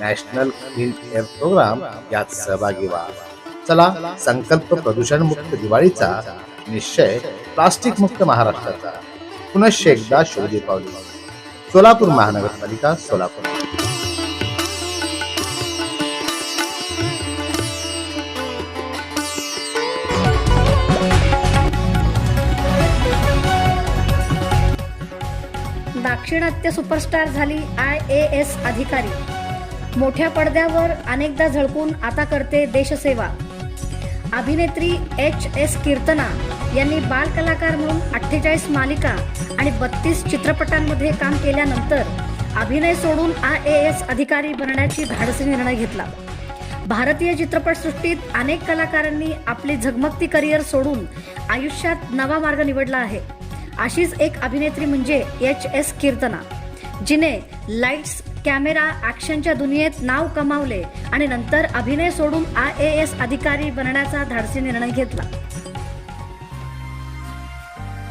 National clean air programme यात सहभागी व्हा. चला संकल्प प्रदूषण मुक्त दिवाळीचा निश्चय प्लास्टिक मुक्त महाराष्ट्राचा. पुनश्च एकदा शोधी दीपावली सोलापूर महानगरपालिका सोलापूर. दाक्षिणात्य सुपरस्टार झाली आय ए एस अधिकारी. मोठ्या पडद्यावर अनेकदा झळकून आता करते देशसेवा. अभिनेत्री एच एस कीर्तना यांनी बाल कलाकार म्हणून अठ्ठेचाळीस मालिका आणि बत्तीस चित्रपटांमध्ये काम केल्यानंतर अभिनय सोडून आय ए एस अधिकारी बनण्याची धाडसी निर्णय घेतला. भारतीय चित्रपटसृष्टीत अनेक कलाकारांनी आपली झगमगती करिअर सोडून आयुष्यात नवा मार्ग निवडला आहे. अशीच एक अभिनेत्री म्हणजे एच एस कीर्तना जिने लाईट्स कॅमेरा ॲक्शनच्या दुनियेत नाव कमावले आणि नंतर अभिनय सोडून आय ए एस अधिकारी बनण्याचा धाडसी निर्णय घेतला.